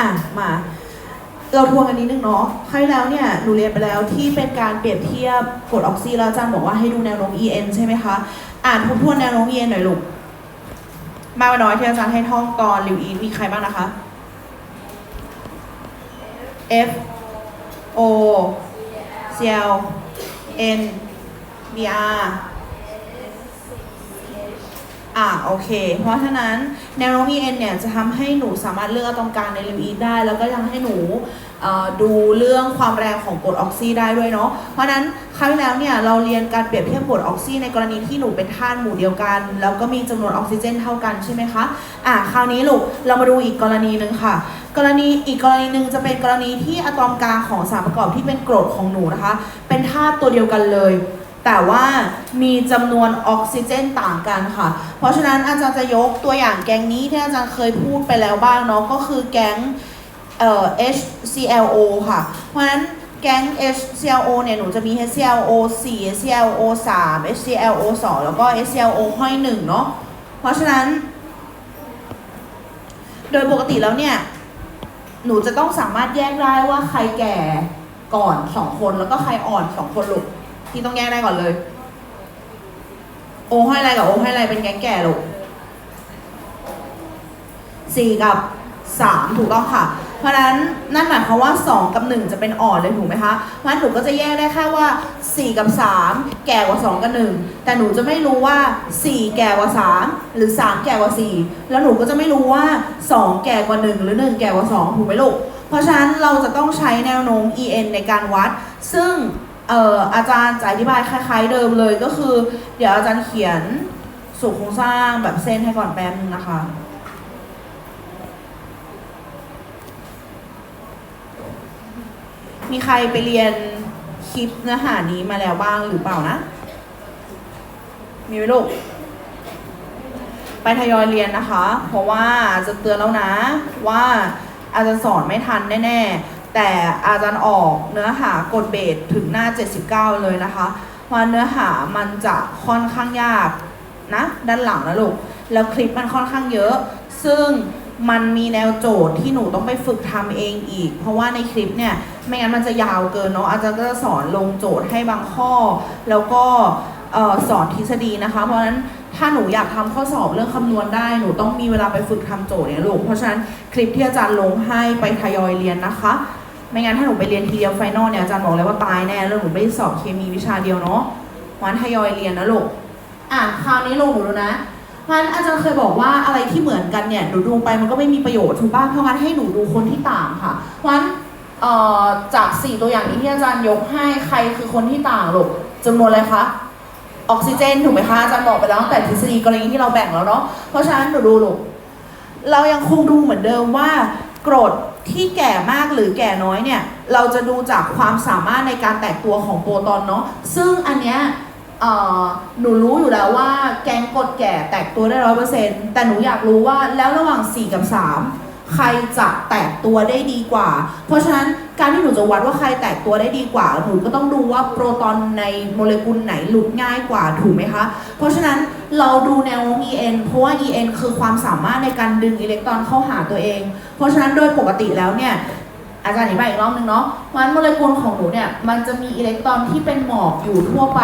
อะมาเราทวนกันนิดนึงเนาะครั้งแล้วเนี่ยหนูเรียนไปแล้วที่เป็นการเปรียบเทียบกรดออกซิแล้วอาจารย์บอกว่าให้ดูแนวโน้ม EN ใช่ไหมคะ อ่านทบทวนแนวโน้ม EN หน่อยลูก มากไปน้อยที่อาจารย์ให้ท่องก่อนริวอีนมีใครบ้างนะคะ F O C L N B R อ่าโอเค เพราะฉะนั้นแนวโน้ม EN เนี่ยจะทำให้หนูสามารถเลือกอะตอมกลางในริวอีได้ แล้วก็ยังให้หนูดูเรื่องความแรงของกรดออกซิได้ด้วยเนาะ เพราะฉะนั้นคราวที่แล้วเนี่ยเราเรียนการเปรียบเทียบกรดออกซิในกรณีที่หนูเป็นธาตุหมู่เดียวกัน แล้วก็มีจำนวนออกซิเจนเท่ากันใช่ไหมคะ อ่าคราวนี้ลูกเรามาดูอีกกรณีหนึ่งค่ะ กรณีอีกกรณีหนึ่งจะเป็นกรณีที่อะตอมกลางของสารประกอบที่เป็นกรดของหนูนะคะ เป็นธาตุตัวเดียวกันเลย แต่ว่ามีจำนวนออกซิเจนต่างกันค่ะ เพราะฉะนั้นอาจารย์จะยกตัวอย่างแก๊งนี้ที่อาจารย์เคยพูดไปแล้วบ้างเนาะก็คือแก๊งเอ่อ HClO ค่ะ เพราะฉะนั้นแก๊ง HClO เนี่ย หนูจะมี HClO 4 HClO 3 HClO 2 แล้วก็ HClO ห้อย1เนาะ เพราะฉะนั้น โดยปกติแล้วเนี่ย หนูจะต้องสามารถแยกได้ว่าใครแก่ก่อนสองคนแล้วก็ใครอ่อนสองคนลูก ที่ต้องแยกได้ก่อนเลย โอให้อะไรกับโอให้อะไรเป็นแก๊งแก่ลูกสี่กับสามถูกต้องค่ะ เพราะนั้นนั่นหมายความว่า2กับ1จะเป็นอ่อนเลยถูกไหมคะเพราะฉะนั้นหนูก็จะแยกได้แค่ว่า4กับ3แก่กว่า2กับ1แต่หนูจะไม่รู้ว่า4แก่กว่า3หรือ3แก่กว่า4แล้วหนูก็จะไม่รู้ว่า2แก่กว่า1หรือ1แก่กว่า2ถูกไหมลูกเพราะฉะนั้นเราจะต้องใช้แนวโน้ม EN ในการวัด ซึ่ง เอ่ออาจารย์จะอธิบายคล้าย ๆ เดิมเลยก็คือ เดี๋ยวอาจารย์เขียนสูตรโครงสร้างแบบเส้นให้ก่อนแป๊บนึงนะคะ มีใครไปเรียนคลิปเนื้อหานี้มาแล้วบ้างหรือเปล่านะ มีไหมลูก ไปทยอยเรียนนะคะ เพราะว่าจะเตือนแล้วนะว่าอาจารย์สอนไม่ทันแน่ๆ แต่อาจารย์ออกเนื้อหากฎเบสถึงหน้า 79 เลยนะคะเพราะเนื้อหามันจะค่อนข้างยากนะด้านหลังนะลูกแล้วคลิปมันค่อนข้างเยอะ ซึ่งมันมีแนวโจทย์ที่หนูต้องไปฝึกทำเองอีก เพราะว่าในคลิปเนี่ยไม่งั้นมันจะยาวเกินเนาะอาจารย์ก็จะสอนลงโจทย์ให้บางข้อ แล้วก็สอนทฤษฎีนะคะ เพราะฉะนั้นถ้าหนูอยากทำข้อสอบเรื่องคำนวณได้หนูต้องมีเวลาไปฝึกทำโจทย์เนี่ยลูกเพราะฉะนั้นคลิปที่อาจารย์ลงให้ไปทยอยเรียนนะคะ ไม่งั้นถ้าหนูไปเรียนทีเดียวไฟนอลเนี่ยอาจารย์บอกเลยว่าตายแน่แล้วหนูไม่ได้สอบเคมีวิชาเดียวเนาะวันทยอยเรียนนะลูกอะคราวนี้ลงหนูดูนะพราะนั้นอาจารย์เคยบอกว่าอะไรที่เหมือนกันเนี่ยหนูดูไปมันก็ไม่มีประโยชน์ถูกป่ะเพราะงั้นให้หนูดูคนที่ต่างค่ะเพราะฉะนั้นจากสี่ตัวอย่างนี้ที่อาจารย์ยกให้ใครคือคนที่ต่างลูกจำนวนอะไรคะออกซิเจนถูกไหมคะอาจารย์บอกไปแล้วตั้งแต่ทฤษฎีกรณีที่เราแบ่งแล้วเนาะเพราะฉะนั้นหนูดูลูกเรายังคงดูเหมือนเดิมว่ากรด ที่แก่มากหรือแก่น้อยเนี่ย เราจะดูจากความสามารถในการแตกตัวของโปรตอนเนาะซึ่งอันเนี้ยหนูรู้อยู่แล้วว่าแกงกดแก่แตกตัวได้ร้อยเปอร์เซ็นต์แต่หนูอยากรู้ว่าแล้วระหว่าง 4 กับ 3 ใครจะแตกตัวได้ดีกว่า เพราะฉะนั้น การที่หนูจะวัดว่าใครแตกตัวได้ดีกว่า หนูก็ต้องดูว่าโปรตอนในโมเลกุลไหนหลุดง่ายกว่าถูกไหมคะ เพราะฉะนั้นเราดูแนวโน้ม EN เพราะว่า EN คือความสามารถในการดึงอิเล็กตรอนเข้าหาตัวเอง เพราะฉะนั้นโดยปกติแล้วเนี่ย อาจารย์อธิบายอีกรอบนึงเนาะเพราะฉะนั้นโมเลกุลของหนูเนี่ย มันจะมีอิเล็กตรอนที่เป็นหมอกอยู่ทั่วไป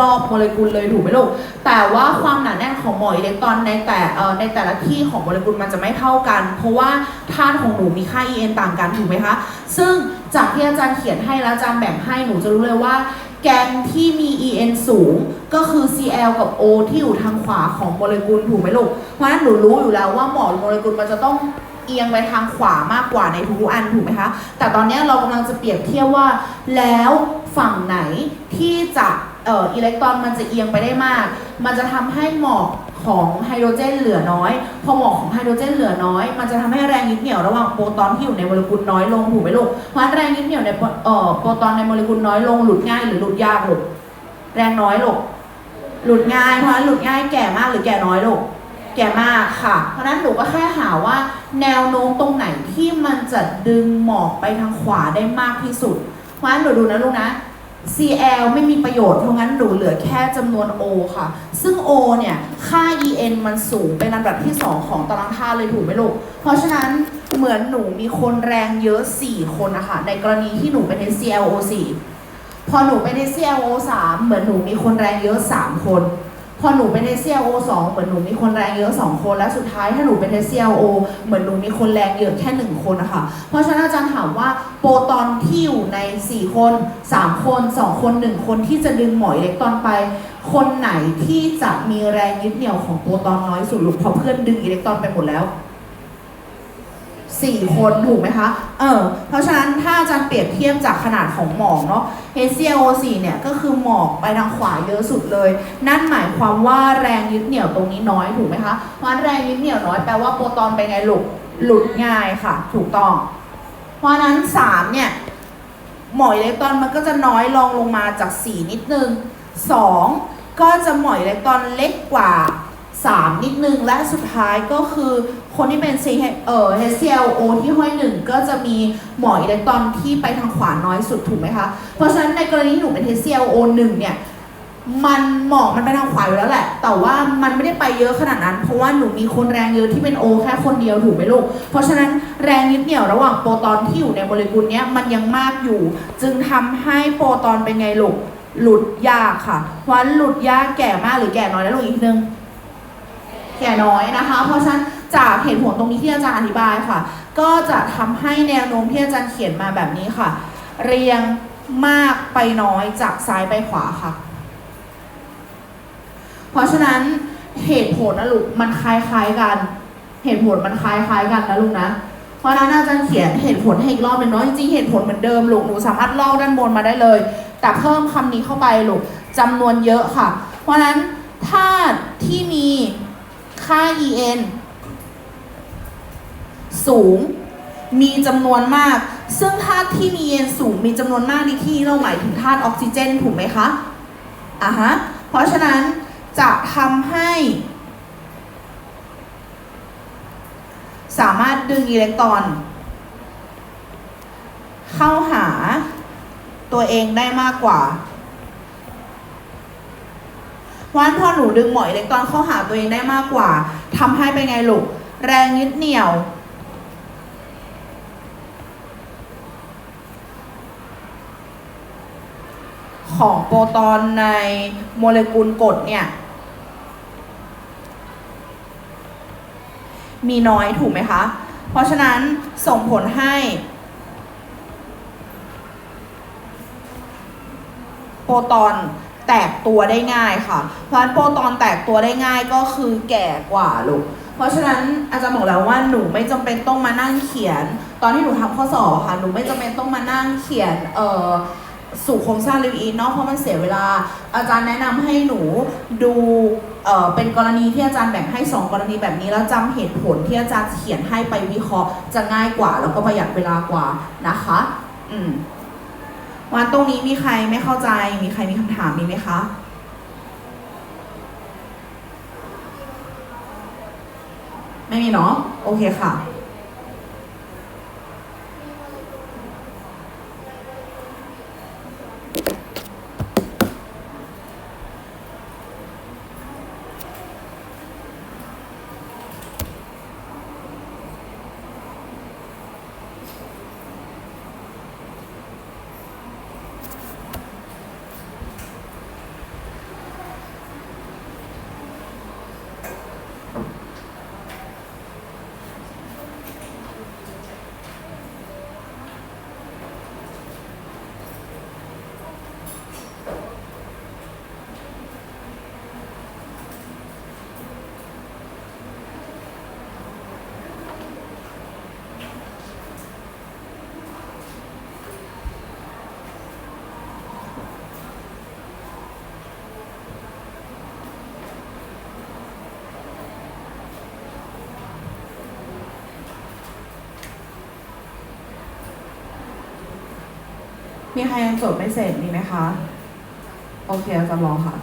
รอบๆโมเลกุลเลยถูกไหมลูก แต่ว่าความหนาแน่นของหมอกอิเล็กตรอนในแต่ในแต่ละที่ของโมเลกุลมันจะไม่เท่ากัน เพราะว่าธาตุของหนูมีค่า EN ต่างกันถูกไหมคะ ซึ่งจากที่อาจารย์เขียนให้แล้วอาจารย์แบ่งให้หนูจะรู้เลยว่าแกนที่มี EN สูงก็คือ Cl กับ O ที่อยู่ทางขวาของโมเลกุลถูกไหมลูก เพราะฉะนั้นหนูรู้อยู่แล้วว่าหมอกโมเลกุลมันจะต้อง เอียงไปทางขวามากกว่าในทุกๆอันถูกไหมคะ แต่ตอนนี้เรากำลังจะเปรียบเทียบว่า แล้วฝั่งไหนที่จะเอ่ออิเล็กตรอนมันจะเอียงไปได้มาก มันจะทำให้หมอกของไฮโดรเจนเหลือน้อย พอหมอกของไฮโดรเจนเหลือน้อย มันจะทำให้แรงยึดเหนี่ยวระหว่างโปรตอนที่อยู่ในโมเลกุลน้อยลงถูกไหมลูก เพราะแรงยึดเหนี่ยวในโปรเอ่อโปรตอนในโมเลกุลน้อยลงหลุดง่ายหรือหลุดยากลูก แรงน้อยลูก หลุดง่ายเพราะหลุดง่ายแก่มากหรือแก่น้อยลูก แก่มากค่ะ เพราะนั้นหนูก็แค่หาว่า แนวโน้มตรงไหนที่มันจะดึงหมอกไปทางขวาได้มากที่สุด เพราะฉะนั้นหนูดูนะลูกนะ CL ไม่มีประโยชน์ เพราะงั้นหนูเหลือแค่จำนวน O ค่ะ ซึ่ง O เนี่ย ค่า EN มันสูงเป็นลำดับที่ 2 ของตารางธาตุเลยถูกไหมลูก เพราะฉะนั้นเหมือนหนูมีคนแรงเยอะ 4 คนนะคะ ในกรณีที่หนูเป็น CLO 4 พอหนูเป็น CLO 3 เหมือนหนูมีคนแรงเยอะ 3 คน พอหนูเป็น CLO 2เหมือนหนูมีคนแรงเยอะ2 คน และสุดท้ายถ้าหนูเป็น CLO เหมือนหนูมีคนแรงเยอะแค่ 1 คนนะคะเพราะฉะนั้นอาจารย์ถามว่าโปรตอนที่อยู่ใน 4 คน 3 คน 2 คน 1 คนที่จะดึงหมอยเล็กตอนไป คนไหนที่จะมีแรงยึดเหนี่ยวของโปรตอนน้อยสุดลูกเพราะเพื่อนดึงอิเล็กตรอนไปหมดแล้ว สี่คนถูกไหมคะ เออ เพราะฉะนั้นถ้าจารย์เปรียบเทียบจากขนาดของหมอกเนาะ HClO4 เนี่ยก็คือหมอกไปทางขวาเยอะสุดเลย นั่นหมายความว่าแรงยึดเหนี่ยวตรงนี้น้อยถูกไหมคะเพราะฉะนั้นแรงยึดเหนี่ยวน้อยแปลว่าโปรตอนไปไงหลุดหลุดง่ายค่ะ ถูกต้อง เพราะนั้น 3 เนี่ยหมอกอิเล็กตรอนมันก็จะน้อยลงลงมาจาก 4 นิดนึง 2 ก็จะหมอกอิเล็กตรอนเล็กกว่า 3 นิดนึง และสุดท้ายก็คือคนที่เป็น C เอ่อ HClO ที่ห้อยหนึ่งก็จะมีหมอกอิเล็กตรอนที่ไปทางขวาน้อยสุดถูกไหมคะ เพราะฉะนั้นในกรณีหนูเป็น HClO 1เนี่ยมันหมอกมันไปทางขวาอยู่แล้วแหละ แต่ว่ามันไม่ได้ไปเยอะขนาดนั้น เพราะว่าหนูมีคนแรงเยอะที่เป็น O แค่คนเดียวถูกไหมลูก เพราะฉะนั้นแรงยึดเหนี่ยวระหว่างโปรตอนที่อยู่ในโมเลกุลเนี้ยมันยังมากอยู่ จึงทำให้โปรตอนเป็นไงลูกหลุดยากค่ะเพราะฉะนั้นหลุดยากแก่มากหรือแก่น้อยแล้วลูกอีกนึง แก่น้อยนะคะ เพราะฉะนั้นจากเหตุผลตรงนี้ที่อาจารย์อธิบายค่ะ ก็จะทำให้แนวโน้มที่อาจารย์เขียนมาแบบนี้ค่ะ เรียงมากไปน้อยจากซ้ายไปขวาค่ะ เพราะฉะนั้นเหตุผลนะลูกมันคล้ายๆกัน เหตุผลมันคล้ายๆกันนะลูกนะเพราะฉะนั้นอาจารย์เขียนเหตุผลให้อีกรอบหนึ่งเนาะจริงๆเหตุผลเหมือนเดิมลูกหนูสามารถเลอกด้านบนมาได้เลย แต่เพิ่มคำนี้เข้าไปลูกจำนวนเยอะค่ะ เพราะฉะนั้นธาที่มี ค่า en สูง มีจำนวนมาก ซึ่งธาตุที่มี en สูง มีจำนวนมากในที่เราหมายถึงธาตุออกซิเจนถูกไหมคะอะฮะ เพราะฉะนั้นจะทำให้ สามารถดึงอิเล็กตรอน เข้าหาตัวเองได้มากกว่า เพราะฉะนั้นพอหนูดึงหมอยอิเล็กตรอนเข้าหาตัวเองได้มากกว่าทำให้เป็นไงลูก แรงยึดเหนี่ยว ของโปรตอนในโมเลกุลกรดเนี่ย มีน้อยถูกไหมคะ เพราะฉะนั้นส่งผลให้โปรตอน แตกตัวได้ง่ายค่ะ เพราะฉะนั้นโปรตอนแตกตัวได้ง่ายก็คือแก่กว่าลูก เพราะฉะนั้นอาจารย์บอกแล้วว่าหนูไม่จำเป็นต้องมานั่งเขียน ตอนที่หนูทำข้อสอบค่ะ หนูไม่จำเป็นต้องมานั่งเขียนเอ่อสู่โครงสร้างลิวอีนเนาะเพราะมันเสียเวลา อาจารย์แนะนำให้หนูดูเอ่อเป็นกรณีที่อาจารย์แบ่งให้ 2 กรณีแบบนี้แล้วจำเหตุผลที่อาจารย์เขียนให้ไปวิเคราะห์จะง่ายกว่า แล้วก็ประหยัดเวลากว่านะคะ อืม วันตรงนี้มีใครไม่เข้าใจ มีใครมีคำถามมีไหมคะไม่มีเนาะโอเคค่ะ มีใครยังจดไม่เสร็จมีไหมคะ โอเคอาจะรอค่ะ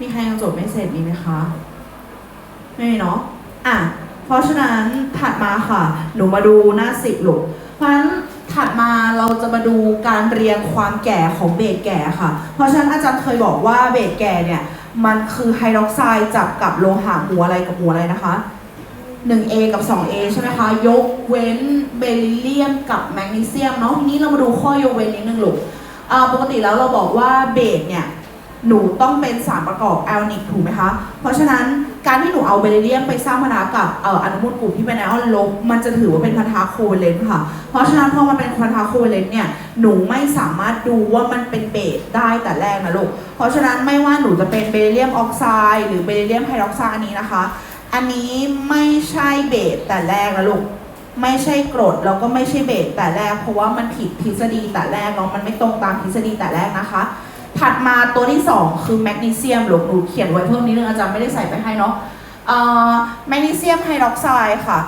มีใครยังจดไม่เสร็จมีไหมคะ ไม่มีเนาะอะ เพราะฉะนั้นถัดมาค่ะ หนูมาดูหน้าสิบลูกเพราะฉะนั้นถัดมาเราจะมาดูการเรียงความแก่ของเบสแก่ค่ะ เพราะฉะนั้นอาจารย์เคยบอกว่าเบสแก่เนี่ย มันคือไฮดรอกไซด์จับกับโลหะหมู่อะไรกับหมู่อะไรนะคะ 1A กับ 2A ใช่ไหมคะ ยกเว้นเบริเลียมกับแมกนีเซียมเนาะทีนี้เรามาดูข้อยกเว้นนิดนึงลูกปกติแล้วเราบอกว่าเบสเนี่ย หนูต้องเป็นสารประกอบไอออนิกถูกไหมคะ เพราะฉะนั้นการที่หนูเอาเบริเลียมไปสร้างพันธะกับออนุมูลกลุ่มที่เป็นไอออนลบมันจะถือว่าเป็นพันธะโคเวเลนต์ค่ะ เพราะฉะนั้นพอมันเป็นพันธะโคเวเลนต์เนี่ยหนูไม่สามารถดูว่ามันเป็นเบสได้แต่แรกนะลูก เพราะฉะนั้นไม่ว่าหนูจะเป็นเบริเลียมออกไซด์หรือเบริเลียมไฮดรอกไซด์อันนี้นะคะ อันนี้ไม่ใช่เบสแต่แรกนะลูกไม่ใช่กรดแล้วก็ไม่ใช่เบสแต่แรก เพราะว่ามันผิดทฤษฎีแต่แรกเนาะมันไม่ตรงตามทฤษฎีแต่แรกนะคะ ถัดมาตัวที่ 2 คือแมกนีเซียมหลวงหนูเขียนไว้เพิ่มนิดนึงอาจารย์ไม่ได้ใส่ไปให้เนาะแมกนีเซียมไฮดรอกไซด์ค่ะ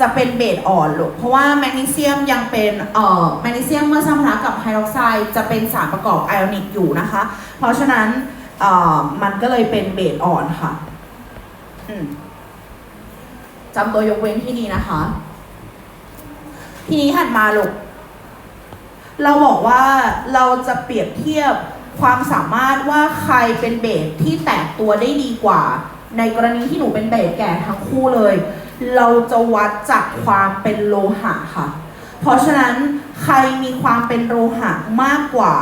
จะเป็นเบสอ่อนหลูกเพราะว่าแมกนีเซียมยังเป็นเอ่อแมกนีเซียมเมื่อสร้านธะกับไฮดรอกไซด์จะเป็นสารประกอบไอออนิกอยู่นะคะ เพราะฉะนั้นเอ่อมันก็เลยเป็นเบสอ่อนค่ะจำตัวยกเว้นที่นี่นะคะ ทีนี้ถัดมาลูกเราบอกว่าเราจะเปรียบเทียบ ความสามารถว่าใครเป็นเบสที่แตกตัวได้ดีกว่า ในกรณีที่หนูเป็นเบสแก่ทั้งคู่เลย เราจะวัดจากความเป็นโลหะค่ะ เพราะฉะนั้นใครมีความเป็นโลหะมากกว่า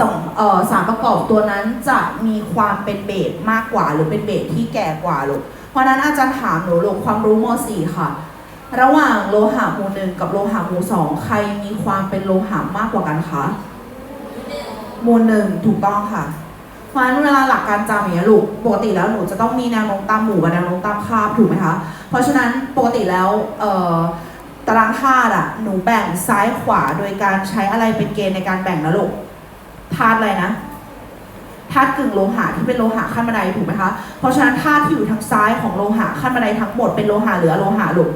สองเอ่อสารประกอบตัวนั้นจะมีความเป็นเบสมากกว่าหรือเป็นเบสที่แก่กว่าลูกเพราะนั้นอาจารย์ถามหนูลูกความรู้ม .4 ค่ะ ระหว่างโลหะหมู่หนึ่งกับโลหะหมู่สองใครมีความเป็นโลหะมากกว่ากันคะ หมู่หนึ่งถูกต้องค่ะเพราะฉะนั้นเวลาหลักการจำอย่างเงี้ยลูกปกติแล้วหนูจะต้องมีแนวโน้มตามหมู่กับแนวโน้มตามคาบถูกไหมคะ เพราะฉะนั้นปกติแล้วเอ่อตารางธาตุอะหนูแบ่งซ้ายขวาโดยการใช้อะไรเป็นเกณฑ์ในการแบ่งนะลูกธาตุอะไรนะธาตุกึ่งโลหะที่เป็นโลหะขั้นบันไดถูกไหมคะ เพราะฉะนั้นธาตุที่อยู่ทางซ้ายของโลหะขั้นบันไดทั้งหมดเป็นโลหะหรืออโลหะลูก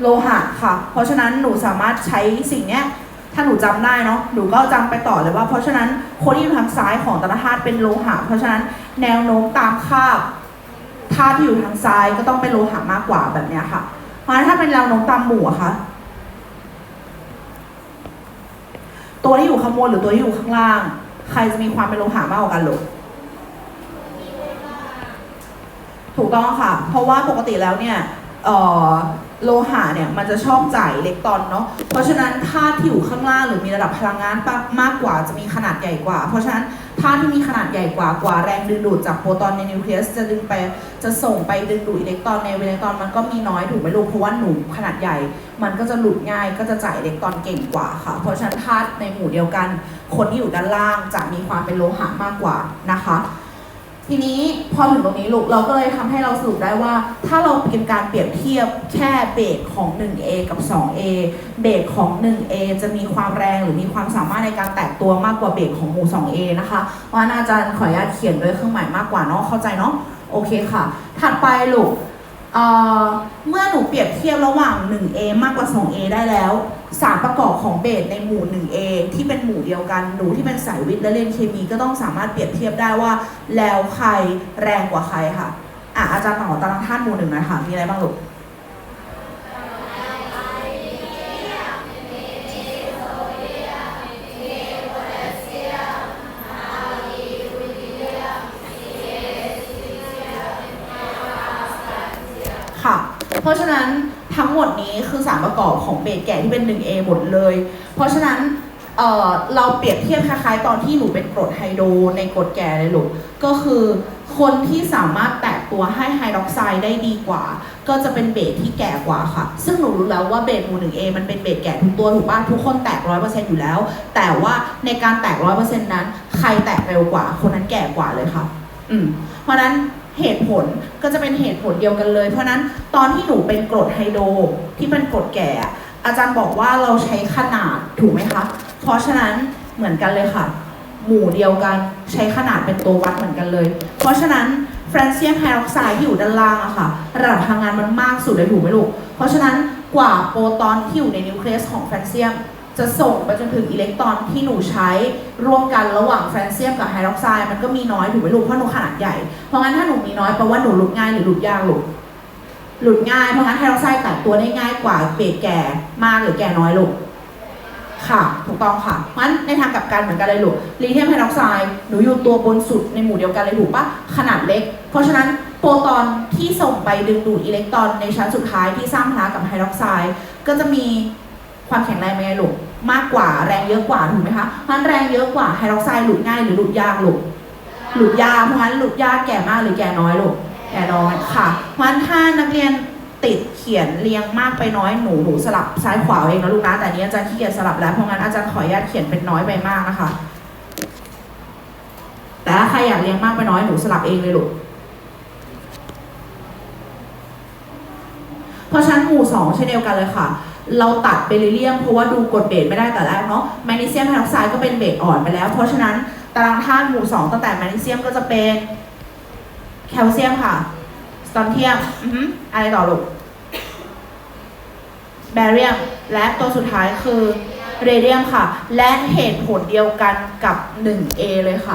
โลหะค่ะ เพราะฉะนั้นหนูสามารถใช้สิ่งเนี้ย ถ้าหนูจำได้เนาะหนูก็จำไปต่อเลยว่า เพราะฉะนั้นคนที่อยู่ทางซ้ายของต่ละธาตุเป็นโลหะ เพราะฉะนั้นแนวโน้มตามคาบธาตุที่อยู่ทางซ้ายก็ต้องเป็นโลหะมากกว่าแบบเนี้ยค่ะ เพราะฉะนั้นถ้าเป็นแนวโน้มตามหมู่อะคะตัวที่อยู่ข้างบนหรือตัวที่อยู่ข้างล่าง ใครจะมีความเป็นโลหะมากกว่ากันลูกถูกต้องค่ะ เพราะว่าปกติแล้วเนี่ยเอ่อ โลหะเนี่ยมันจะชอบจ่ายอิเล็กตรอนเนาะ เพราะฉะนั้นธาตุที่อยู่ข้างล่างหรือมีระดับพลังงานมากกว่าจะมีขนาดใหญ่กว่า เพราะฉะนั้นธาตุที่มีขนาดใหญ่กว่ากว่าแรงดึงดูดจากโปรตอนในนิวเคลียสจะดึงไปจะส่งไปดึงดูดอิเล็กตรอนในอิเล็กตรอนมันก็มีน้อยถูกไหมลูกเพราะว่าหนูขนาดใหญ่ มันก็จะหลุดง่ายก็จะจ่ายอิเล็กตรอนเก่งกว่าค่ะ เพราะฉะนั้นธาตุในหมู่เดียวกัน คนที่อยู่ด้านล่างจะมีความเป็นโลหะมากกว่านะคะ ทีนี้พอถึงตรงนี้ลูกเราก็เลยทำให้เราสรุปได้ว่า ถ้าเราเป็นการเปรียบเทียบแค่เบรกของ 1A กับ 2A เบรกของ 1A จะมีความแรงหรือมีความสามารถในการแตกตัวมากกว่าเบรกของหมู่ 2A นะคะเพราะฉะนั้นอาจารย์ขออนุญาตเขียนด้วยเครื่องหมายมากกว่าเนาะเข้าใจเนาะโอเคค่ะ ถัดไปลูก เอ่อเมื่อหนูเปรียบเทียบระหว่าง 1A มากกว่า 2A ได้แล้ว สารประกอบของเบสในหมู่ 1A ที่เป็นหมู่เดียวกัน หนูที่เป็นสายวิทย์และเรียนเคมีก็ต้องสามารถเปรียบเทียบได้ว่า แล้วใครแรงกว่าใครค่ะ อะอาจารย์ต่อตารางธาตุหมู่หนึ่งหน่อยค่ะ มีอะไรบ้างลูก ประกอบของเบสแก่ที่เป็น 1A หมดเลย เพราะฉะนั้นเเราเปรียบเทียบคล้ายๆ ตอนที่หนูเป็นกรดไฮโดรในกรดแก่เลยลูก ก็คือคนที่สามารถแตกตัวให้ไฮดรอกไซด์ได้ดีกว่า ก็จะเป็นเบสที่แก่กว่าค่ะ ซึ่งหนูรู้แล้วว่าเบสหมู่ 1A มันเป็นเบสแก่ทุกตัวถูกป่ะทุกคนแตก100%อยู่แล้ว แต่ว่าในการแตก100%นั้น ใครแตกเร็วกว่า คนนั้นแก่กว่าเลยค่ะ อืม เพราะฉะนั้น เหตุผลก็จะเป็นเหตุผลเดียวกันเลย เพราะนั้นตอนที่หนูเป็นกรดไฮโดรที่เป็นกรดแก่อะอาจารย์บอกว่าเราใช้ขนาดถูกไหมคะ เพราะฉะนั้นเหมือนกันเลยค่ะ หมู่เดียวกันใช้ขนาดเป็นตัววัดเหมือนกันเลย เพราะฉะนั้นแฟรนเซียมไฮดรอกไซด์ที่อยู่ด้านล่างอะค่ะระดับพลังงานมันมากสุดเลยถูกไหมลูกเพราะฉะนั้นกว่าโปรตอนที่อยู่ในนิวเคลียสของแฟรนเซียม จะส่งไปจนถึงอิเล็กตรอนที่หนูใช้ร่วมกันระหว่างแฟรนเซียมกับไฮดรอกไซด์มันก็มีน้อยถูกไหมลูกเพราะหนูขนาดใหญ่ เพราะงั้นถ้าหนูมีน้อยแปลว่าหนูหลุดง่ายหรือหลุดยากลูกหลุดง่ายเพราะงั้นไฮดรอกไซด์แตกตัวได้ง่ายกว่าเบรกแก่มากหรือแก่น้อยลูกค่ะ ถูกต้องค่ะเพราะงั้นในทางกลับกันเหมือนกันเลยลูกลิเธียมไฮดรอกไซด์หนูอยู่ตัวบนสุดในหมู่เดียวกันเลยถูกปะขนาดเล็ก เพราะฉะนั้นโปรตอนที่ส่งไปดึงดูดอิเล็กตรอนในชั้นสุดท้ายที่สร้างพละกับไฮดรอกไซด์ก็จะมี ความแข็งแรงเป็นไงลูกมากกว่าแรงเยอะกว่าถูกไหมคะเพราะฉะนั้นแรงเยอะกว่าไฮดรอกไซด์หลุดง่ายหรือหลุดยากลูกหลุดยากเพราะฉะนั้นหลุดยากแก่มากหรือแก่น้อยลูกแก่น้อยค่ะ เพราะฉะนั้นถ้านักเรียนติดเขียนเรียงมากไปน้อยหนูหนูสลับซ้ายขวาเองนะลูกนะแต่อันนี้อาจารย์ขี้เกียจสลับแล้วเพราะงั้นอาจารย์ขออนุญาตเขียนเป็นน้อยไปมากนะคะ แต่ถ้าใครอยากเรียงมากไปน้อยหนูสลับเองเลยลูกเพราะฉะนั้นหมู่สองเช่นเดียวกันเลยค่ะ เราตัดเบริเลียมเพราะว่าดูกดเบสไม่ได้แต่แรกเนาะแมกนีเซียมไฮดรอกไซด์ก็เป็นเบสอ่อนไปแล้ว เพราะฉะนั้นตารางธาตุหมู่สองตั้งแต่แมกนีเซียมก็จะเป็นแคลเซียมค่ะสตอนเทียมอือฮึอะไรต่อลูกแบเรียมและตัวสุดท้ายคือเรเดียมค่ะ และเหตุผลเดียวกันกับ 1A เลยค่ะ